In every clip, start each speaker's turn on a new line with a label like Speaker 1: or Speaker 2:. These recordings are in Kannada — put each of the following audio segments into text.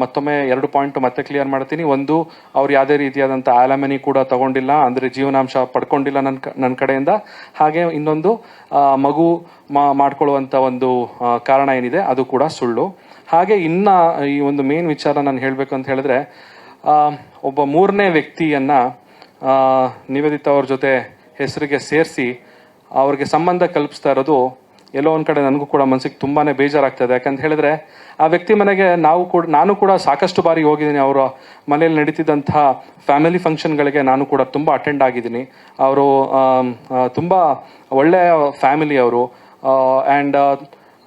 Speaker 1: ಮತ್ತೊಮ್ಮೆ ಎರಡು ಪಾಯಿಂಟ್ ಮತ್ತೆ ಕ್ಲಿಯರ್ ಮಾಡ್ತೀನಿ. ಒಂದು, ಅವ್ರು ಯಾವುದೇ ರೀತಿಯಾದಂಥ ಆಲಮನಿ ಕೂಡ ತಗೊಂಡಿಲ್ಲ, ಅಂದರೆ ಜೀವನಾಂಶ ಪಡ್ಕೊಂಡಿಲ್ಲ ನನ್ನ ನನ್ನ ಕಡೆಯಿಂದ. ಹಾಗೆ ಇನ್ನೊಂದು ಮಗು ಮಾಡ್ಕೊಳ್ಳುವಂಥ ಒಂದು ಕಾರಣ ಏನಿದೆ, ಅದು ಕೂಡ ಸುಳ್ಳು. ಹಾಗೆ ಇನ್ನು ಈ ಒಂದು ಮೇನ್ ವಿಚಾರ ನಾನು ಹೇಳಬೇಕು ಅಂತ ಹೇಳಿದ್ರೆ ಒಬ್ಬ ಮೂರನೇ ವ್ಯಕ್ತಿಯನ್ನ ನಿವೇದಿತಾ ಅವ್ರ ಜೊತೆ ಹೆಸರಿಗೆ ಸೇರಿಸಿ, ಅವ್ರಿಗೆ ಸಂಬಂಧ ಕಲ್ಪಿಸ್ತಾ ಇರೋದು ಎಲ್ಲೋ ಒಂದು ಕಡೆ ನನಗೂ ಕೂಡ ಮನಸ್ಸಿಗೆ ತುಂಬಾ ಬೇಜಾರಾಗ್ತದೆ. ಯಾಕಂತ ಹೇಳಿದ್ರೆ ಆ ವ್ಯಕ್ತಿ ಮನೆಗೆ ನಾವು ಕೂಡ, ನಾನು ಕೂಡ ಸಾಕಷ್ಟು ಬಾರಿ ಹೋಗಿದ್ದೀನಿ. ಅವರ ಮನೆಯಲ್ಲಿ ನಡೀತಿದ್ದಂಥ ಫ್ಯಾಮಿಲಿ ಫಂಕ್ಷನ್ಗಳಿಗೆ ನಾನು ಕೂಡ ತುಂಬ ಅಟೆಂಡ್ ಆಗಿದ್ದೀನಿ. ಅವರು ತುಂಬ ಒಳ್ಳೆಯ ಫ್ಯಾಮಿಲಿ ಅವರು. ಆ್ಯಂಡ್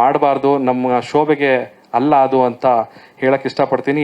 Speaker 1: ಮಾಡಬಾರ್ದು ನಮ್ಮ ಶೋಭೆಗೆ ಅಲ್ಲ ಅದು ಅಂತ ಹೇಳಕ್ ಇಷ್ಟಪಡ್ತೀನಿ.